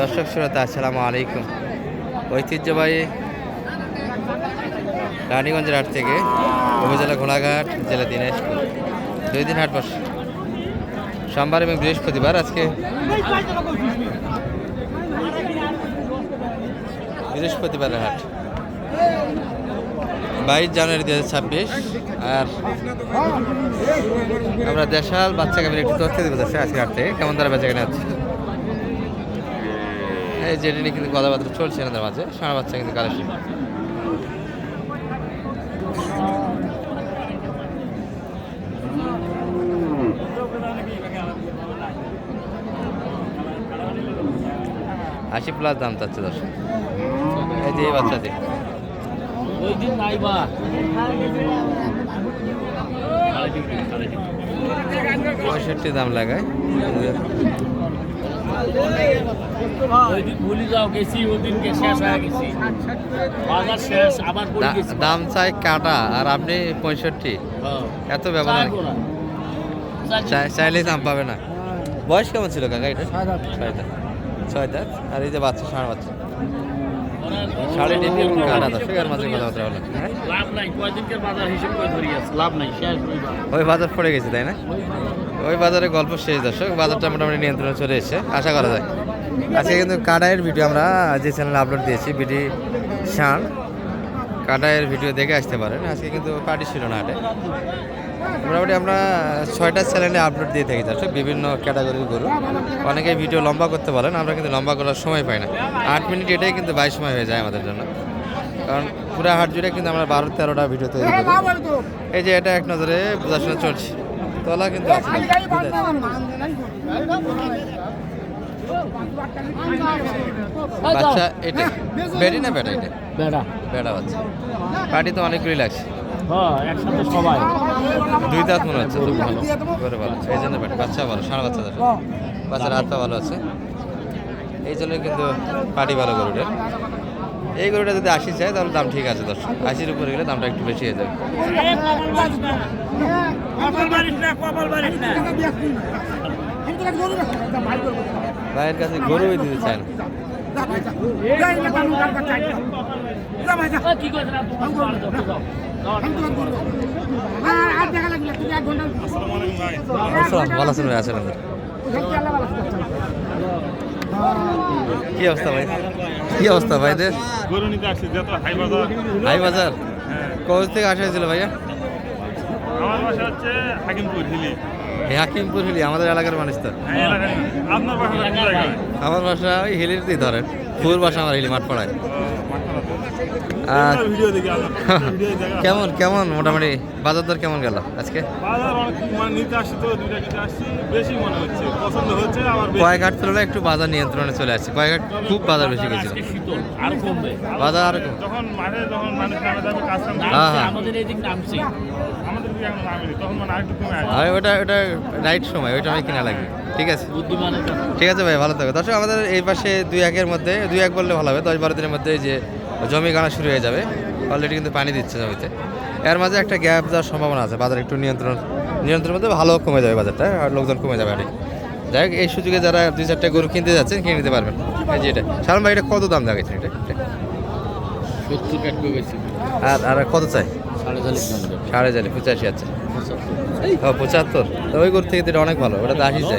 দর্শক শ্রোতা, আসসালামু আলাইকুম। ঐতিহ্যবাহী রানীগঞ্জের হাট থেকে উপজেলা ঘোড়াঘাট, জেলা দিনাজপুর। দুই দিন হাট বসে। সোমবার এবং বৃহস্পতিবার আজকে বৃহস্পতিবারের হাট। বাইশ জানুয়ারি দু হাজার ছাব্বিশ, আর আমরা দেশাল বাচ্চা কাপড় একটু তথ্য দেবো আজকে হাট থেকে। কেমন তারা বেচা কেনা এই যেটি নিয়ে কিন্তু কথাবার্তা চলছে আমাদের মাঝে, সারা বাচ্চা কিন্তু কালেকশন আশি প্লাস দাম চাচ্ছে দর্শক। এই যে এই বাচ্চাটি। পঁয়ষট্টি দাম লাগায়। ওই দিন ভুলে যাও গেছি ওই দিনকে শেষ গেছি। বাজার শেষ আবার পড়ে দা- গেছি। দাম চাই কাটা আর আপনি পঁয়ষট্টি। হ্যাঁ। এত ব্যবধান। চাই- চাইলেই দাম পাবে না। বয়স কেমন ছিল কাকা এটা? ছয় দাঁত ছয় দাঁত? আর এই যে বাচ্চা বাচ্চা। সাড়ে তিন দিন কাটা দশ এর মাঝে কথাবার্তা হলো হ্যাঁ? লাভ নাই কয়দিনকার বাজার হিসেব ধরি আছে? লাভ নাই শেষ ওই বাজার। ওই বাজার পড়ে গেছে তাই না? ওই বাজারে গল্প শেষ, দর্শক। বাজারটা মোটামুটি নিয়ন্ত্রণে চলে এসেছে। আশা করা যায়। আজকে কিন্তু কাটায়ের ভিডিও আমরা যে চ্যানেলে আপলোড দিয়েছি বিডি শান কাটায়ের ভিডিও দেখে আসতে পারেন। আজকে কিন্তু পার্টি ছিল না হাটে। মোটামুটি আমরা ছয়টা চ্যানেলে আপলোড দিয়ে থাকি, দর্শক। বিভিন্ন ক্যাটাগরির গরু। অনেকে ভিডিও লম্বা করতে পারেন আমরা কিন্তু লম্বা করার সময় পাই না। আট মিনিট এটাই কিন্তু বাইশ সময় হয়ে যায় আমাদের জন্য। কারণ পুরো হাট জুড়ে কিন্তু আমরা বারো তেরোটা ভিডিও তৈরি করি। এই যে এটা এক নজরে বোঝাশোনা চলছে। তলা কিন্তু আছে। বাচ্চা এটা বেডি না বেটা এটা? বেড়া। বেড়া বাচ্চা। পাটি তো অনেকগুলি লাগছে হ্যাঁ সবাই। দুই দাঁত মনে হচ্ছে তো ভালো। করে ভালো এই জন্য বেটা বাচ্চা ভালো সারা বাচ্চা দশ বাচ্চার হাতটা ভালো আছে। এই জন্য কিন্তু পাটি ভালো গরুটার এই গরুটা যদি আশি চায়, তাহলে দাম ঠিক আছে দশ আশির উপরে গেলে দামটা একটু বেশি হয়ে যাবে। ভাইয়ের কাছে গরুই দিতে চায় না ভালো আছেন ভাই? আছেন কি অবস্থা ভাই? কি অবস্থা ভাইদের গরু নিতে আসছি যত হাই বাজার। হাই বাজার? হ্যাঁ। কোচ থেকে আসা হয়েছিল ভাইয়া? আমার বাসা হচ্ছে হাকিমপুর হিলি। হাকিমপুর হিলি আমাদের এলাকার মানুষ তো। হ্যাঁ আপনার বাসা আমার বাসা ওই হিলির ধরেন। ফুল বাসা আমার হিলি মাঠ কেমন কেমন মোটামুটি? বাজার দর কেমন গেল আজকে? বাজার অনেক মানে মনে কয়েক হাট তুলনায় একটু বাজার নিয়ন্ত্রণে চলে আসছে। কয়েক হাট খুব বাজার বেশি গেছিল। আজকে শীতল আর কমবে। বাজার আর কাম। হ্যাঁ, হ্যাঁ। মানে ওটা ওটা রাইট সময় ওইটা আমি কিনা লাগবে। ঠিক আছে। ঠিক আছে ভাই ভালো থাকো। দর্শক আমাদের এই পাশে দুই একের মধ্যে দুই এক বললে ভালো হবে। দশ বারো দিনের মধ্যে যে জমি গানা শুরু হয়ে যাবে। অলরেডি কিন্তু পানি দিচ্ছে জমিতে। এর মাঝে একটা গ্যাপ যাওয়ার সম্ভাবনা আছে। বাজার একটু নিয়ন্ত্রণ নিয়ন্ত্রণের মধ্যে ভালো কমে যাবে বাজারটা আর লোকজন কমে যাবে আর কি। যাই হোক এই সুযোগে যারা দুই চারটে গরু কিনতে যাচ্ছেন কিনে নিতে পারবেন। এই যে এটা। সালাম ভাই এটা কত দাম দেখাচ্ছেন এটা? সত্তর আর আর কত চাই? সাড়ে চালি পঁচাশি আছে। ও পঁচাত্তর। তো ওই গরু থেকে তো অনেক ভালো। ওটা তো আশি চাই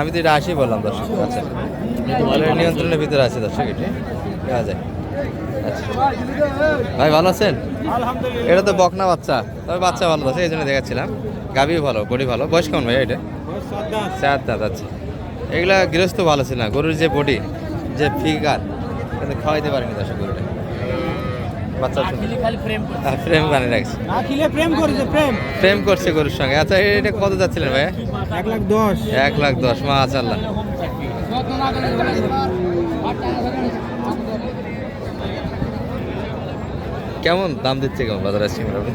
আমি তো এটা আশি বললাম দর্শক। আচ্ছা। নিয়ন্ত্রণের ভিতরে আছে দর্শক এটি। দেখা যায় ভাই ভালো আছেন? এটা তো বকনা বাচ্চা। তবে বাচ্চা ভালো আছে এই জন্য দেখাচ্ছিলাম। গাভি ভালো বডি ভালো। বয়স কেমন ভাই এটা? চার দাঁত আচ্ছা এগুলা গৃহস্থ ভালো ছিল না? গরুর যে বডি যে ফিগার কিন্তু খাওয়াইতে পারেনি দর্শক গরুটা। বাচ্চা ফ্রেম বানিয়ে রাখছে। আখিলে প্রেম করেছে গরুর সঙ্গে। আচ্ছা এটা কত যাচ্ছিলেন ভাই এক লাখ দশ। এক লাখ দশ আল্লাহ কেমন দাম দিচ্ছে কেমন বাজারে মোটামুটি?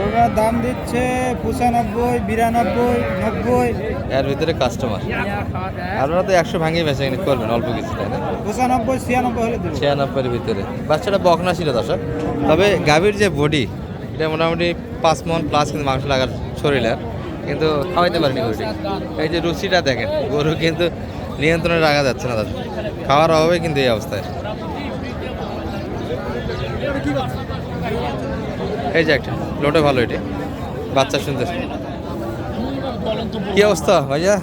ওরা দাম দিচ্ছে পঁচানব্বই বিরানব্বই নব্বই। এর ভিতরে কাস্টমার আপনারা তো একশো ভাঙিয়ে বেচা কিনে করবেন অল্প কিছু তাই না? পঁচানব্বই ছিয়ানব্বই হলে ছিয়ানব্বইয়ের ভিতরে। বাচ্চাটা বকনা ছিল দর্শক। তবে গাভীর যে বডি এটা মোটামুটি পাঁচ মন প্লাস কিন্তু মাংস লাগার শরীরের কিন্তু খাওয়াইতে পারেনি গরুটি এই যে রুচিটা দেখেন গরু কিন্তু নিয়ন্ত্রণে রাখা যাচ্ছে না দাদা খাওয়ার অভাবে কিন্তু এই অবস্থায়। এই যে একটা, লোটে ভালো এটি। বাচ্চা সুন্দর। কি অবস্থা ভাইয়া?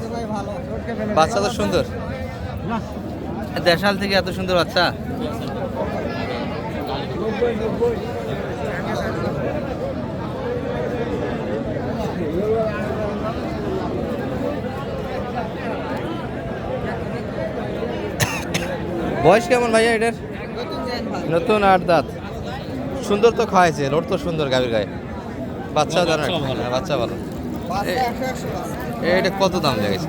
বাচ্চা তো সুন্দর। দেশাল থেকে এত সুন্দর বাচ্চা। বয়স কেমন ভাইয়া এটার? নতুন আট দাঁত। সুন্দর তো খাওয়াইছে রোড তো সুন্দর গাভীর গায়ে। বাচ্চা দারুণ ভালো। হ্যাঁ, বাচ্চা ভালো। এটা কত দাম লেগেছে?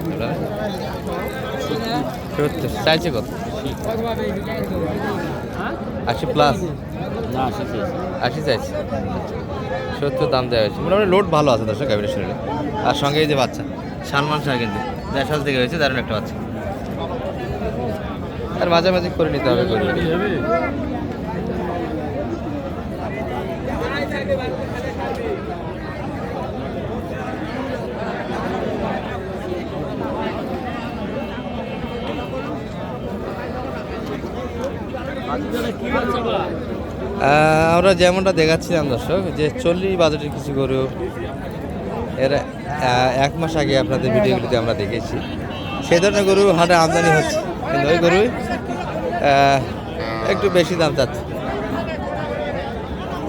সত্তর। চাইছে কত? আশি প্লাস আশি চাইছে। সত্তর দাম দেওয়া হয়েছে। মোটামুটি লোড ভালো আছে দর্শক গাভীর শরীরে। আর সঙ্গে এই যে বাচ্চা সালমান শাহ কিন্তু। দেড় থেকে হয়েছে দারুণ একটা বাচ্চা। আর মাঝে মাঝে করে নিতে হবে করে আমরা যেমনটা দেখাচ্ছিলাম দর্শক, যে চল্লিশ বাজেটের কিছু গরু এর এক মাস আগে আপনাদের ভিডিওগুলিতে আমরা দেখেছি। সেই ধরনের গরু হাটে আমদানি হচ্ছে, কিন্তু ওই গরুই একটু বেশি দাম চাচ্ছে।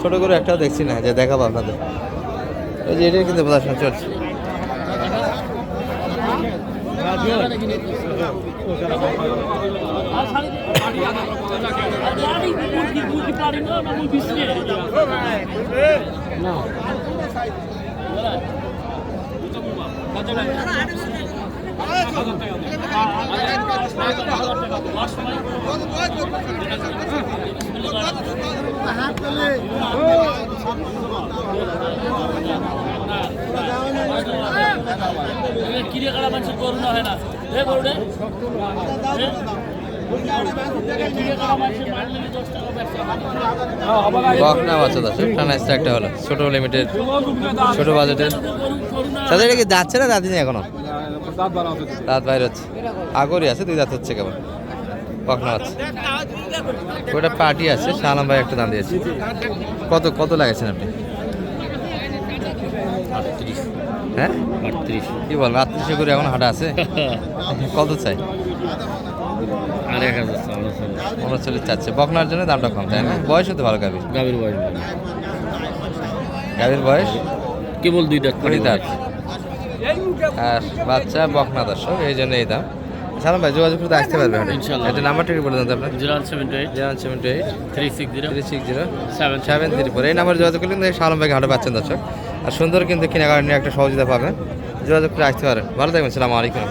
ছোটো গরু একটাও দেখছি না, যে দেখাবো আপনাদের। ওই যে এটাই কিন্তু প্রদর্শন চলছে। আর আর গাড়ি মুরগি মুরগি পারি না না মুরগি বিসলে না কিরে কাটা মানুষের করুণা হয় না হে গরুড়ে বকনা বাচ্চা একটা হলো। ছোটো লিমিটেড ছোটো বাজেটের তাদের এটা কি যাচ্ছে না দাদিনি এখনও? দাঁত বাইরে হচ্ছে। আগরই আছে দুই দাঁত হচ্ছে কেবল। বকনা ওটা পার্টি আছে শালাম ভাই একটা দাম দিয়েছে। কত কত লাগাইছেন আপনি? হ্যাঁ? আটত্রিশ। কি বলব আত্মীয় করে এখন হাটা আছে। কত চাই? উনচল্লিশ চাচ্ছে। বকনার জন্য দামটা কম তাই না? বয়স হতে ভালো গাভীর। গাভীর বয়স গাভীর বয়স? কেবল দুই দাঁত কুড়ি দাঁত আর বাচ্চা বকনা দর্শক এই জন্য এই দাম। সালাম ভাই যোগাযোগ করতে আসতে পারবে এটা নাম্বারটা কি বলে দেন তো আপনার? Zero one seven two eight. Zero seven two eight. Three six zero. Three six zero. Seven seven three four. এই নাম্বারে যোগাযোগ করলে কিন্তু সালাম ভাইকে হাটে পাচ্ছেন দর্শক। আর সুন্দর কিন্তু কেনাকাটা নিয়ে একটা সহযোগিতা পাবেন। যোগাযোগ করে আসতে পারেন। ভালো থাকবেন সালাম আলাইকুম।